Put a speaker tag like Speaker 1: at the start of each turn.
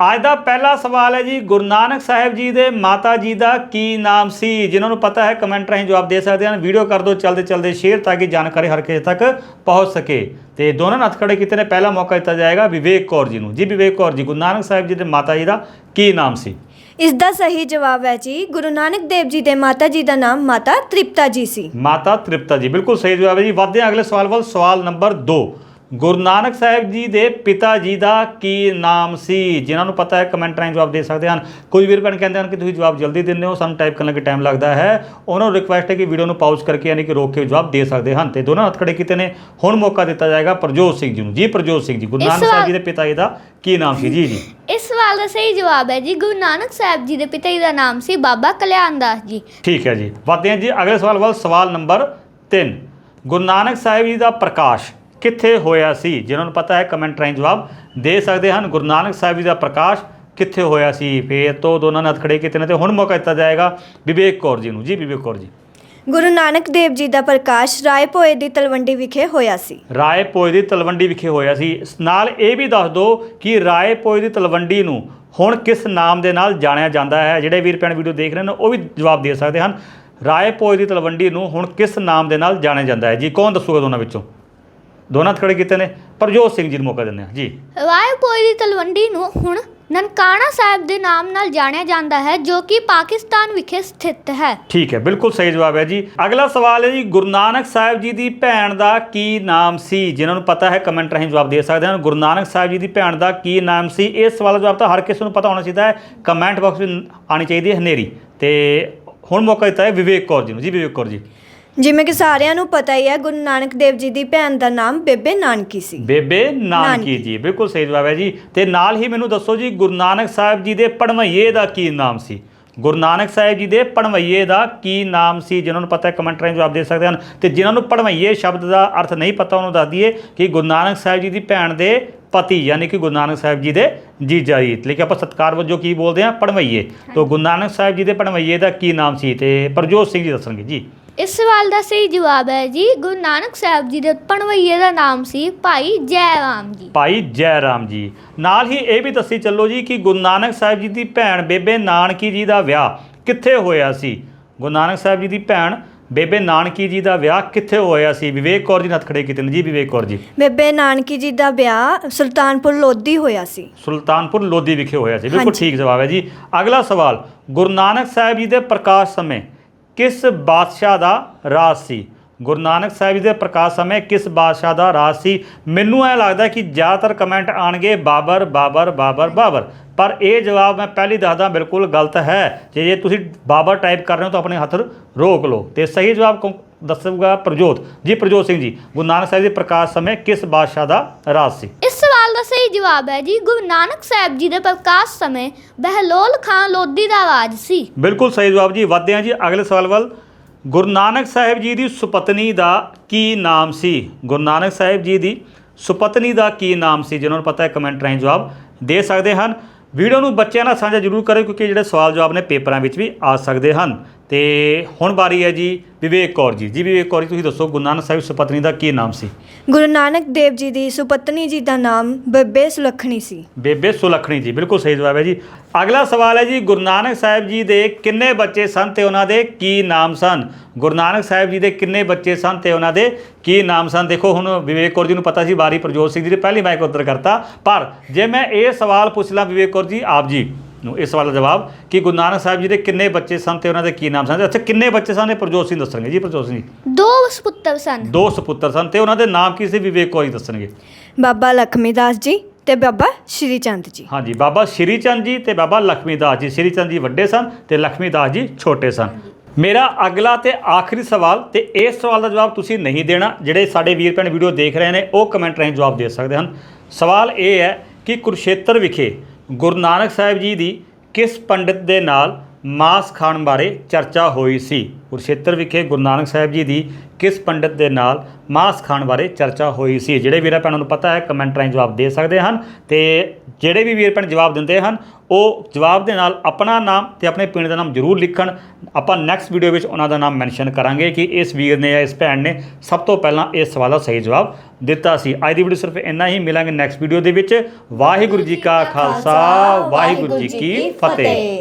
Speaker 1: ਅੱਜ ਦਾ ਪਹਿਲਾ ਸਵਾਲ ਹੈ ਜੀ ਗੁਰੂ ਨਾਨਕ ਸਾਹਿਬ ਜੀ ਦੇ ਮਾਤਾ ਜੀ ਦਾ ਕੀ ਨਾਮ ਸੀ? ਜਿਨ੍ਹਾਂ ਨੂੰ ਪਤਾ ਹੈ ਕਮੈਂਟ ਰਾਹੀਂ ਜਵਾਬ ਦੇ ਸਕਦੇ ਹਨ। ਵੀਡੀਓ ਕਰ ਦਿਓ ਚਲਦੇ ਚਲਦੇ ਸ਼ੇਅਰ ਤਾਂ ਕਿ ਜਾਣਕਾਰੀ ਹਰ ਕਿਸੇ ਤੱਕ ਪਹੁੰਚ ਸਕੇ। ਤੇ ਦੋਨਾਂ ਹੱਥ ਖੜੇ ਕੀਤੇ ਨੇ ਪਹਿਲਾ ਮੌਕਾ ਦਿੱਤਾ ਜਾਏਗਾ ਵਿਵੇਕ ਕੌਰ ਜੀ ਨੂੰ। ਜੀ ਵਿਵੇਕ ਕੌਰ ਜੀ ਗੁਰੂ ਨਾਨਕ ਸਾਹਿਬ ਜੀ ਦੇ ਮਾਤਾ ਜੀ ਦਾ ਕੀ ਨਾਮ ਸੀ?
Speaker 2: ਇਸ ਦਾ ਸਹੀ ਜਵਾਬ ਹੈ ਜੀ ਗੁਰੂ ਨਾਨਕ ਦੇਵ ਜੀ ਦੇ ਮਾਤਾ ਜੀ ਦਾ ਨਾਮ ਮਾਤਾ ਤ੍ਰਿਪਤਾ ਜੀ ਸੀ।
Speaker 1: ਮਾਤਾ ਤ੍ਰਿਪਤਾ ਜੀ ਬਿਲਕੁਲ ਸਹੀ ਜਵਾਬ ਹੈ ਜੀ। ਵਧਦੇ ਹਾਂ ਅਗਲੇ ਸਵਾਲ ਵੱਲ। ਸਵਾਲ ਨੰਬਰ 2 ਗੁਰੂ ਨਾਨਕ ਸਾਹਿਬ ਜੀ ਦੇ ਪਿਤਾ ਜੀ ਦਾ ਕੀ ਨਾਮ ਸੀ? ਜਿਨ੍ਹਾਂ ਨੂੰ ਪਤਾ ਹੈ ਕਮੈਂਟ ਰਾਹੀਂ ਜਵਾਬ ਦੇ ਸਕਦੇ ਹਨ। ਕੁਝ ਵੀਰ ਭੈਣ ਕਹਿੰਦੇ ਹਨ ਕਿ ਤੁਸੀਂ ਜਵਾਬ ਜਲਦੀ ਦਿੰਦੇ ਹੋ ਸਾਨੂੰ ਟਾਈਪ ਕਰਨ ਲੱਗੇ ਟਾਈਮ ਲੱਗਦਾ ਹੈ। ਉਹਨਾਂ ਨੂੰ ਰਿਕੁਐਸਟ ਹੈ ਕਿ ਵੀਡੀਓ ਨੂੰ ਪਾਜ਼ ਕਰਕੇ ਯਾਨੀ ਕਿ ਰੋਕ ਕੇ ਜਵਾਬ ਦੇ ਸਕਦੇ ਹਨ ਤੇ ਦੋਨਾਂ ਹੱਥ ਖੜੇ ਕੀਤੇ ਨੇ। ਹੁਣ ਮੌਕਾ ਦਿੱਤਾ ਜਾਏਗਾ ਪ੍ਰਜੋਤ ਸਿੰਘ ਜੀ ਨੂੰ। ਜੀ ਪ੍ਰਜੋਤ ਸਿੰਘ ਜੀ ਗੁਰੂ ਨਾਨਕ ਸਾਹਿਬ ਜੀ ਦੇ ਪਿਤਾ ਜੀ ਦਾ ਕੀ ਨਾਮ ਸੀ? ਜੀ ਜੀ।
Speaker 3: ਇਸ ਸਵਾਲ ਦਾ ਸਹੀ ਜਵਾਬ ਹੈ ਜੀ ਗੁਰੂ ਨਾਨਕ ਸਾਹਿਬ ਜੀ ਦੇ ਪਿਤਾ ਜੀ ਦਾ ਨਾਮ ਸੀ ਬਾਬਾ ਕਲਿਆਣ ਦਾਸ ਜੀ।
Speaker 1: ਠੀਕ ਹੈ ਜੀ। ਵਧਦੇ ਹਾਂ ਜੀ ਅਗਲੇ ਸਵਾਲ ਵੱਲ ਸਵਾਲ ਨੰਬਰ 3 ਗੁਰੂ ਨਾਨਕ ਸਾਹਿਬ ਜੀ ਦਾ ਪ੍ਰਕਾਸ਼। ਕਿੱਥੇ ਹੋਇਆ ਸੀ? ਜਿਨ੍ਹਾਂ ਨੂੰ ਪਤਾ ਹੈ ਕਮੈਂਟ ਰਾਹੀਂ ਜਵਾਬ ਦੇ ਸਕਦੇ ਹਨ। ਗੁਰੂ ਨਾਨਕ ਸਾਹਿਬ ਜੀ ਦਾ ਪ੍ਰਕਾਸ਼ ਕਿੱਥੇ ਹੋਇਆ ਸੀ? ਫੇਰ ਤੋਂ ਦੋਨਾਂ ਨੇ ਹੱਥ ਖੜੇ ਕੀਤੇ ਨੇ ਤੇ ਹੁਣ ਮੌਕਾ ਦਿੱਤਾ ਜਾਏਗਾ ਵਿਵੇਕ ਕੌਰ ਜੀ ਨੂੰ। ਜੀ ਵਿਵੇਕ ਕੌਰ ਜੀ।
Speaker 2: ਗੁਰੂ ਨਾਨਕ ਦੇਵ ਜੀ ਦਾ ਪ੍ਰਕਾਸ਼ ਰਾਏ ਭੋਏ ਦੀ ਤਲਵੰਡੀ ਵਿਖੇ ਹੋਇਆ ਸੀ।
Speaker 1: ਰਾਏ ਪੋਏ ਦੀ ਤਲਵੰਡੀ ਵਿਖੇ ਹੋਇਆ ਸੀ। ਨਾਲ ਇਹ ਵੀ ਦੱਸ ਦਿਓ ਕਿ ਰਾਏ ਪੋਏ ਦੀ ਤਲਵੰਡੀ ਨੂੰ ਹੁਣ ਕਿਸ ਨਾਮ ਦੇ ਨਾਲ ਜਾਣਿਆ ਜਾਂਦਾ ਹੈ? ਜਿਹੜੇ ਵੀਰ ਭੈਣ ਵੀਡੀਓ ਦੇਖ ਰਹੇ ਨੇ ਉਹ ਵੀ ਜਵਾਬ ਦੇ ਸਕਦੇ ਹਨ। ਰਾਏ ਪੋਏ ਦੀ ਤਲਵੰਡੀ ਨੂੰ ਹੁਣ ਕਿਸ ਨਾਮ ਦੇ ਨਾਲ ਜਾਣਿਆ ਜਾਂਦਾ ਹੈ? ਜੀ ਕੌਣ ਦੱਸੂਗਾ ਦੋਨਾਂ ਵਿੱਚੋਂ? ਦੋਨਾਂ ਖੜੇ ਕੀਤੇ ਨੇ ਪ੍ਰਜੋਤ ਸਿੰਘ ਜੀ ਨੂੰ ਮੌਕਾ ਦਿੰਦੇ ਹਾਂ। ਜੀ।
Speaker 3: ਰਾਏਪੁਰ ਦੀ ਤਲਵੰਡੀ ਨੂੰ ਹੁਣ ਨਨਕਾਣਾ ਸਾਹਿਬ ਦੇ ਨਾਮ ਨਾਲ ਜਾਣਿਆ ਜਾਂਦਾ ਹੈ ਜੋ ਕਿ ਪਾਕਿਸਤਾਨ ਵਿਖੇ ਸਥਿਤ ਹੈ।
Speaker 1: ਠੀਕ ਹੈ ਬਿਲਕੁਲ ਸਹੀ ਜਵਾਬ ਹੈ ਜੀ। ਅਗਲਾ ਸਵਾਲ ਹੈ ਜੀ ਗੁਰੂ ਨਾਨਕ ਸਾਹਿਬ ਜੀ ਦੀ ਭੈਣ ਦਾ ਕੀ ਨਾਮ ਸੀ? ਜਿਨ੍ਹਾਂ ਨੂੰ ਪਤਾ ਹੈ ਕਮੈਂਟ ਰਾਹੀਂ ਜਵਾਬ ਦੇ ਸਕਦੇ ਹਨ। ਗੁਰੂ ਨਾਨਕ ਸਾਹਿਬ ਜੀ ਦੀ ਭੈਣ ਦਾ ਕੀ ਨਾਮ ਸੀ? ਇਸ ਸਵਾਲ ਦਾ ਜਵਾਬ ਤਾਂ ਹਰ ਕਿਸੇ ਨੂੰ ਪਤਾ ਹੋਣਾ ਚਾਹੀਦਾ ਹੈ। ਕਮੈਂਟ ਬਾਕਸ ਵਿੱਚ ਆਣੀ ਚਾਹੀਦੀ ਹੈ ਹਨੇਰੀ। ਤੇ ਹੁਣ ਮੌਕਾ ਦਿੱਤਾ ਹੈ ਵਿਵੇਕ ਕੌਰ ਜੀ ਨੂੰ। ਜੀ ਵਿਵੇਕ ਕੌਰ ਜੀ।
Speaker 2: ਜਿਵੇਂ ਕਿ ਸਾਰਿਆਂ ਨੂੰ ਪਤਾ ਹੀ ਹੈ ਗੁਰੂ ਨਾਨਕ ਦੇਵ ਜੀ ਦੀ ਭੈਣ ਦਾ ਨਾਮ ਬੇਬੇ ਨਾਨਕੀ ਸੀ।
Speaker 1: ਬੇਬੇ ਨਾਨਕੀ। ਜੀ ਬਿਲਕੁਲ ਸਹੀ ਜਵਾਬ ਹੈ ਜੀ। ਤੇ ਨਾਲ ਹੀ ਮੈਨੂੰ ਦੱਸੋ ਜੀ ਗੁਰੂ ਨਾਨਕ ਸਾਹਿਬ ਜੀ ਦੇ ਪੜਵਈਏ ਦਾ ਕੀ ਨਾਮ ਸੀ? ਗੁਰੂ ਨਾਨਕ ਸਾਹਿਬ ਜੀ ਦੇ ਪੜਵਈਏ ਦਾ ਕੀ ਨਾਮ ਸੀ? ਜਿਨ੍ਹਾਂ ਨੂੰ ਪਤਾ ਹੈ ਕਮੈਂਟ ਰਾਹੀਂ ਜਵਾਬ ਦੇ ਸਕਦੇ ਹਨ। ਤੇ ਜਿਨ੍ਹਾਂ ਨੂੰ ਪੜਵਈਏ ਸ਼ਬਦ ਦਾ ਅਰਥ ਨਹੀਂ ਪਤਾ ਉਹਨੂੰ ਦੱਸ ਦਈਏ ਕਿ ਗੁਰੂ ਨਾਨਕ ਸਾਹਿਬ ਜੀ ਦੀ ਭੈਣ ਦੇ ਪਤੀ ਯਾਨੀ ਕਿ ਗੁਰੂ ਨਾਨਕ ਸਾਹਿਬ ਜੀ ਦੇ ਜੀਜਾ ਜੀ। ਲੇਕਿਨ ਆਪਾਂ ਸਤਕਾਰ ਵਜੋਂ ਕੀ ਬੋਲਦੇ ਹਾਂ? ਪੜਵਈਏ ਤੋਂ ਗੁਰੂ ਨਾਨਕ ਸਾਹਿਬ ਜੀ ਦੇ ਪੜਵਈਏ ਦਾ ਕੀ ਨਾਮ ਸੀ? ਤੇ ਪ੍ਰਜੋਤ ਸਿੰਘ ਜੀ ਦੱਸਣਗੇ। ਜੀ।
Speaker 3: ਇਸ ਸਵਾਲ ਦਾ ਸਹੀ ਜਵਾਬ ਹੈ ਜੀ ਗੁਰੂ ਨਾਨਕ ਸਾਹਿਬ ਜੀ ਦੇ ਪਣਵਈਏ ਦਾ ਨਾਮ ਸੀ ਭਾਈ ਜੈ ਰਾਮ ਜੀ।
Speaker 1: ਭਾਈ ਜੈ ਰਾਮ ਜੀ। ਨਾਲ ਹੀ ਇਹ ਵੀ ਦੱਸੀ ਚੱਲੋ ਜੀ ਕਿ ਗੁਰੂ ਨਾਨਕ ਸਾਹਿਬ ਜੀ ਦੀ ਭੈਣ ਬੇਬੇ ਨਾਨਕੀ ਜੀ ਦਾ ਵਿਆਹ ਕਿੱਥੇ ਹੋਇਆ ਸੀ? ਗੁਰੂ ਨਾਨਕ ਸਾਹਿਬ ਜੀ ਦੀ ਭੈਣ ਬੇਬੇ ਨਾਨਕੀ ਜੀ ਦਾ ਵਿਆਹ ਕਿੱਥੇ ਹੋਇਆ ਸੀ? ਵਿਵੇਕ ਕੌਰ ਜੀ ਨਾਲ ਖੜੇ ਕੀਤੇ ਨੇ ਜੀ ਵਿਵੇਕ ਕੌਰ ਜੀ।
Speaker 2: ਬੇਬੇ ਨਾਨਕੀ ਜੀ ਦਾ ਵਿਆਹ ਸੁਲਤਾਨਪੁਰ ਲੋਧੀ ਹੋਇਆ ਸੀ।
Speaker 1: ਸੁਲਤਾਨਪੁਰ ਲੋਧੀ ਵਿਖੇ ਹੋਇਆ ਸੀ। ਬਿਲਕੁਲ। ਠੀਕ ਜਵਾਬ ਹੈ ਜੀ। ਅਗਲਾ ਸਵਾਲ ਗੁਰੂ ਨਾਨਕ ਸਾਹਿਬ ਜੀ ਦੇ ਪ੍ਰਕਾਸ਼ ਸਮੇਂ ਕਿਸ ਬਾਦਸ਼ਾਹ ਦਾ ਰਾਜ ਸੀ? ਗੁਰੂ ਨਾਨਕ ਸਾਹਿਬ ਜੀ ਦੇ ਪ੍ਰਕਾਸ਼ ਸਮੇਂ ਕਿਸ ਬਾਦਸ਼ਾਹ ਦਾ ਰਾਜ ਸੀ? ਮੈਨੂੰ ਐ ਲੱਗਦਾ ਕਿ ਜ਼ਿਆਦਾਤਰ ਕਮੈਂਟ ਆਣਗੇ ਬਾਬਰ ਬਾਬਰ ਬਾਬਰ ਬਾਬਰ। ਪਰ ਇਹ ਜਵਾਬ ਮੈਂ ਪਹਿਲੀ ਦੱਸਦਾ ਬਿਲਕੁਲ ਗਲਤ ਹੈ। ਜੇ ਜੇ ਤੁਸੀਂ ਬਾਬਰ ਟਾਈਪ ਕਰ ਰਹੇ ਹੋ ਤਾਂ ਆਪਣੇ ਹੱਥ ਰੋਕ ਲਓ। ਤੇ ਸਹੀ ਜਵਾਬ ਕੌਣ ਦੱਸੂਗਾ? ਪ੍ਰਜੋਤ। ਜੀ, ਪ੍ਰਜੋਤ ਸਿੰਘ ਜੀ, ਗੁਰੂ ਨਾਨਕ ਸਾਹਿਬ ਜੀ ਦੇ ਪ੍ਰਕਾਸ਼ ਸਮੇਂ ਕਿਸ ਬਾਦਸ਼ਾਹ ਦਾ ਰਾਜ ਸੀ?
Speaker 3: ਸਹੀ ਜਵਾਬ ਹੈ ਜੀ। ਗੁਰੂ ਨਾਨਕ ਸਾਹਿਬ ਜੀ ਦੇ ਪ੍ਰਕਾਸ਼ ਸਮੇਂ ਬਹਿਲੋਲ ਖਾਨ ਲੋਧੀ ਦਾ ਰਾਜ ਸੀ।
Speaker 1: ਬਿਲਕੁਲ ਸਹੀ ਜਵਾਬ ਜੀ। ਵਧਦੇ ਹਾਂ ਜੀ ਅਗਲੇ ਸਵਾਲ ਵੱਲ। ਗੁਰੂ ਨਾਨਕ ਸਾਹਿਬ ਜੀ ਦੀ ਸੁਪਤਨੀ ਦਾ ਕੀ ਨਾਮ ਸੀ? ਗੁਰੂ ਨਾਨਕ ਸਾਹਿਬ ਜੀ ਦੀ ਸੁਪਤਨੀ ਦਾ ਕੀ ਨਾਮ ਸੀ? ਜਿਹਨਾਂ ਨੂੰ ਪਤਾ ਹੈ ਕਮੈਂਟ ਰਾਹੀਂ ਜਵਾਬ ਦੇ ਸਕਦੇ ਹਨ। ਵੀਡੀਓ ਨੂੰ ਬੱਚਿਆਂ ਨਾਲ ਸਾਂਝਾ ਜ਼ਰੂਰ ਕਰਿਓ, ਕਿਉਂਕਿ ਜਿਹੜੇ ਸਵਾਲ ਜਵਾਬ ਨੇ ਪੇਪਰਾਂ ਵਿੱਚ ਵੀ ਆ ਸਕਦੇ ਹਨ। ਤੇ ਹੁਣ ਵਾਰੀ ਹੈ ਜੀ ਵਿਵੇਕ ਕੌਰ ਜੀ। ਜੀ ਵਿਵੇਕ ਕੌਰ ਜੀ ਤੁਸੀਂ ਦੱਸੋ ਗੁਰੂ ਨਾਨਕ ਸਾਹਿਬ ਸੁਪਤਨੀ ਦਾ ਕੀ ਨਾਮ ਸੀ?
Speaker 2: ਗੁਰੂ ਨਾਨਕ ਦੇਵ ਜੀ ਦੀ ਸੁਪਤਨੀ ਜੀ ਦਾ ਨਾਮ ਬੇਬੇ ਸੁਲੱਖਣੀ ਸੀ।
Speaker 1: ਬੇਬੇ ਸੁਲੱਖਣੀ ਜੀ ਬਿਲਕੁਲ ਸਹੀ ਜਵਾਬ ਹੈ ਜੀ। ਅਗਲਾ ਸਵਾਲ ਹੈ ਜੀ ਗੁਰੂ ਨਾਨਕ ਸਾਹਿਬ ਜੀ ਦੇ ਕਿੰਨੇ ਬੱਚੇ ਸਨ ਤੇ ਉਹਨਾਂ ਦੇ ਕੀ ਨਾਮ ਸਨ? ਗੁਰੂ ਨਾਨਕ ਸਾਹਿਬ ਜੀ ਦੇ ਕਿੰਨੇ ਬੱਚੇ ਸਨ ਤੇ ਉਹਨਾਂ ਦੇ ਕੀ ਨਾਮ ਸਨ? ਦੇਖੋ ਹੁਣ ਵਿਵੇਕ ਕੌਰ ਜੀ ਨੂੰ ਪਤਾ ਸੀ ਵਾਰੀ ਪ੍ਰਜੋਤ ਸਿੰਘ ਜੀ ਨੇ ਪਹਿਲੀ ਮਾਈਕ ਉੱਤਰ ਕਰਤਾ। ਪਰ ਜੇ ਮੈਂ ਇਹ ਸਵਾਲ ਪੁੱਛ ਲਾਂ ਵਿਵੇਕ ਕੌਰ ਜੀ ਆਪ ਜੀ। ਨੂੰ ਇਸ ਸਵਾਲ ਦਾ ਜਵਾਬ ਕਿ ਗੁਰੂ ਨਾਨਕ ਸਾਹਿਬ ਜੀ ਦੇ ਕਿੰਨੇ ਬੱਚੇ ਸਨ ਤੇ ਉਹਨਾਂ ਦੇ ਕੀ ਨਾਮ ਸਨ? ਅੱਛਾ ਕਿੰਨੇ ਬੱਚੇ ਸਨ ਇਹ ਪ੍ਰਜੋਤ ਸਿੰਘ ਦੱਸਣਗੇ? ਜੀ ਪ੍ਰਜੋਤ ਸਿੰਘ
Speaker 3: ਦੋ ਸੁਪੁੱਤਰ ਸਨ।
Speaker 1: ਦੋ ਸੁਪੁੱਤਰ ਸਨ ਤੇ ਉਹਨਾਂ ਦੇ ਨਾਮ ਕੀ ਸੀ? ਵਿਵੇਕ ਕੌਰ ਜੀ ਦੱਸਣਗੇ।
Speaker 2: ਬਾਬਾ ਲਖਮੀ ਦਾਸ ਜੀ ਤੇ ਬਾਬਾ ਸ਼੍ਰੀ ਚੰਦ ਜੀ।
Speaker 1: ਹਾਂਜੀ ਬਾਬਾ ਸ਼੍ਰੀ ਚੰਦ ਜੀ ਤੇ ਬਾਬਾ ਲਖਮੀ ਦਾਸ ਜੀ। ਸ਼੍ਰੀ ਚੰਦ ਜੀ ਵੱਡੇ ਸਨ ਤੇ ਲਖਮੀ ਦਾਸ ਜੀ ਛੋਟੇ ਸਨ। ਮੇਰਾ ਅਗਲਾ ਤੇ ਆਖਰੀ ਸਵਾਲ ਤੇ ਇਸ ਸਵਾਲ ਦਾ ਜਵਾਬ ਤੁਸੀਂ ਨਹੀਂ ਦੇਣਾ। ਜਿਹੜੇ ਸਾਡੇ ਵੀਰ ਭੈਣ ਵੀਡੀਓ ਦੇਖ ਰਹੇ ਨੇ ਉਹ ਕਮੈਂਟ ਰਾਹੀਂ ਜਵਾਬ ਦੇ ਸਕਦੇ ਹਨ। ਸਵਾਲ ਇਹ ਹੈ ਕਿ ਕੁਰਸ਼ੇਤਰ ਵਿਖੇ ਗੁਰੂ ਨਾਨਕ ਸਾਹਿਬ ਜੀ ਦੀ ਕਿਸ ਪੰਡਿਤ ਦੇ ਨਾਲ ਮਾਸ ਖਾਣ ਬਾਰੇ ਚਰਚਾ ਹੋਈ ਸੀ? ਕੁਰਸ਼ੇਤਰ ਵਿਖੇ ਗੁਰੂ ਨਾਨਕ ਸਾਹਿਬ ਜੀ ਦੀ ਕਿਸ ਪੰਡਿਤ ਦੇ ਨਾਲ ਮਾਸ ਖਾਣ ਬਾਰੇ ਚਰਚਾ ਹੋਈ ਸੀ? ਜਿਹੜੇ ਵੀਰਾਂ ਭੈਣਾਂ ਨੂੰ ਪਤਾ ਹੈ ਕਮੈਂਟ ਰਾਹੀਂ ਜਵਾਬ ਦੇ ਸਕਦੇ ਹਨ ਤੇ ਜਿਹੜੇ ਵੀ ਵੀਰ ਭੈਣ ਜਵਾਬ ਦਿੰਦੇ ਹਨ, ਉਹ ਜਵਾਬ ਦੇ ਨਾਲ ਆਪਣਾ ਨਾਮ ਤੇ ਆਪਣੇ ਪਿੰਡ ਦਾ ਨਾਮ ਜ਼ਰੂਰ ਲਿਖਣ। ਆਪਾਂ ਨੈਕਸਟ ਵੀਡੀਓ ਵਿੱਚ ਉਹਨਾਂ ਦਾ ਨਾਮ ਮੈਂਸ਼ਨ ਕਰਾਂਗੇ ਕਿ ਇਸ ਵੀਰ ਨੇ ਜਾਂ ਇਸ ਭੈਣ ਨੇ ਸਭ ਤੋਂ ਪਹਿਲਾਂ ਇਸ ਸਵਾਲ ਦਾ ਸਹੀ ਜਵਾਬ ਦਿੱਤਾ ਸੀ। ਅੱਜ ਦੀ ਵੀਡੀਓ ਸਿਰਫ ਇੰਨਾ ਹੀ। ਮਿਲਾਂਗੇ ਨੈਕਸਟ ਵੀਡੀਓ ਦੇ ਵਿੱਚ। ਵਾਹਿਗੁਰੂ ਜੀ ਕਾ ਖਾਲਸਾ, ਵਾਹਿਗੁਰੂ ਜੀ ਕੀ ਫਤਿਹ।